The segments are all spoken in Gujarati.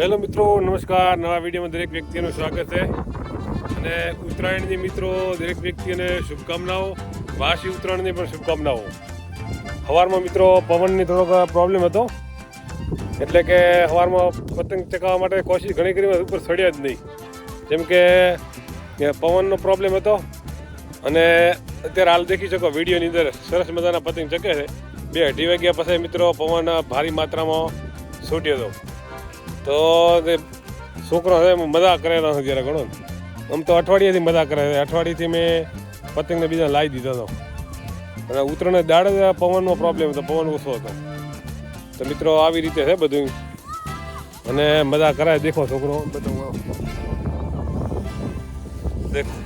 હેલો મિત્રો, નમસ્કાર. નવા વિડીયોમાં દરેક વ્યક્તિનું સ્વાગત છે. અને ઉત્તરાયણની મિત્રો, દરેક વ્યક્તિને શુભકામનાઓ. વાસી ઉત્તરાયણની પણ શુભકામનાઓ. સવારમાં મિત્રો, પવનની થોડોક પ્રોબ્લેમ હતો. એટલે કે સવારમાં પતંગ ચકાવવા માટે કોશિશ ઘણી કરી ઉપર સડ્યા જ નહીં. જેમ કે પવનનો પ્રોબ્લેમ હતો. અને અત્યારે હાલ દેખી શકો, વિડીયોની અંદર સરસ મજાના પતંગ ચકે છે. બે અઢી વાગ્યા પછી મિત્રો, પવન ભારી માત્રામાં છૂટ્યો હતો. તો છોકરો છે મજા કરેલો છે જરા ઘણો. આમ તો અઠવાડિયાથી મજા કરે છે. અઠવાડિયાથી મેં પતંગને બીજા લાવી દીધો હતો અને ઉતરણે દાડે પવનનો પ્રોબ્લેમ હતો. પવન ઓછો હતો. તો મિત્રો, આવી રીતે છે બધું. અને મજા કરાય. દેખો છોકરો. બધું દેખો.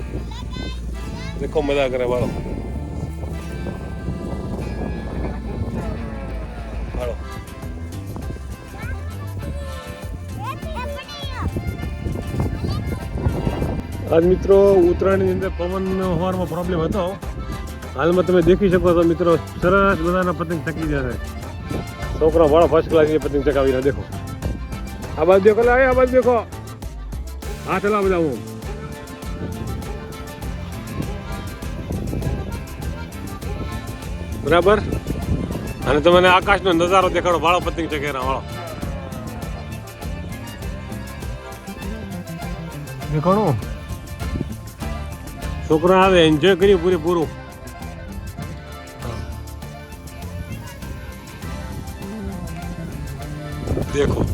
દેખો મજા કરે વાળો. આજ મિત્રો ઉત્તરાયણની અંદર પવનનો હવારમાં પ્રોબ્લેમ હતો. હાલમાં તમે દેખી શકો છો મિત્રો સરસ બધાના પતંગ ચકી જશે છોકરા વાળો ફર્સ્ટ ક્લાસ પતંગ ચકાવીને દેખો. આ બાજુ દેખો લા, આ બાજુ દેખો. હા ચલા બધા હું બરાબર? અને તમને આકાશનો નજારો દેખાડો વાળો પતંગ ચકેરા વાળો. દેખાડો છોકરા આવે એન્જોય કર્યું પૂરેપૂરું દેખો.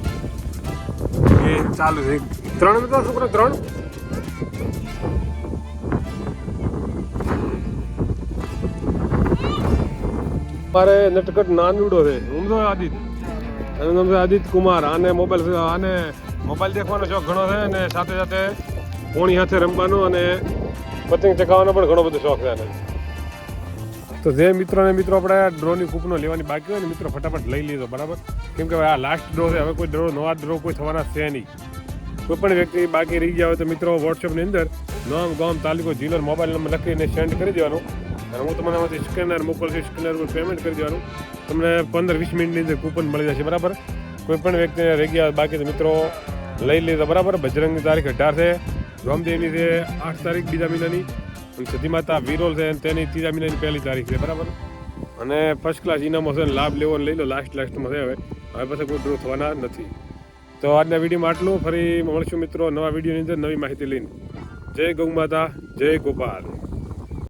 એ ચાલુ છે. ત્રણ મિત્રો છોકરા ત્રણ? મારે નટકટ નાનુડો છે. હું તો આદિત. અને તમે આદિત્ય આદિત કુમાર. આને મોબાઈલ આને મોબાઈલ દેખવાનો શોખ ઘણો છે અને સાથે સાથે કોણી સાથે રમવાનો અને પતંગ ચગાવવાનો પણ ઘણો બધો શોખ છે તો જે મિત્રો ને મિત્રો આપણે ડ્રોની કૂપનો લેવાની બાકી હોય ને, મિત્રો ફટાફટ લઈ લીધો બરાબર? કેમ કે આ લાસ્ટ ડ્રો છે, હવે કોઈ ડ્રો નવા ડ્રો કોઈ થવાના છે નહીં. કોઈ પણ વ્યક્તિ બાકી રહી ગયા હોય તો મિત્રો વોટ્સએપની અંદર નામ, ગામ, તાલુકો, જિલ્લો મોબાઈલ નંબર લખીને સેન્ડ કરી દેવાનું. અને હું તમને આમાંથી સ્કેનર મોકલશું સ્કેનર પર પેમેન્ટ કરી દેવાનું. તમને પંદર, વીસ મિનિટની અંદર કૂપન મળી જશે, બરાબર? કોઈ પણ વ્યક્તિને રહી ગયા બાકી તો મિત્રો લઈ લીધો બરાબર? બજરંગની તારીખ અઢાર છે. રામદેવની છે આઠ તારીખ બીજા મહિનાની અને સતી માતા વિરોલ છે અને તેની ત્રીજા મહિનાની પહેલી તારીખ છે, બરાબર? અને ફર્સ્ટ ક્લાસ ઇનામો છે લાભ લેવો લઈ લો લાસ્ટ લાસ્ટમાં છે હવે. હવે પછી કોઈ ડ્રો થવાના નથી. તો આજના વિડીયોમાં આટલું. ફરી મળશું મિત્રો નવા વિડીયોની અંદર નવી માહિતી લઈને. જય ગૌ માતા, જય ગોપાલ.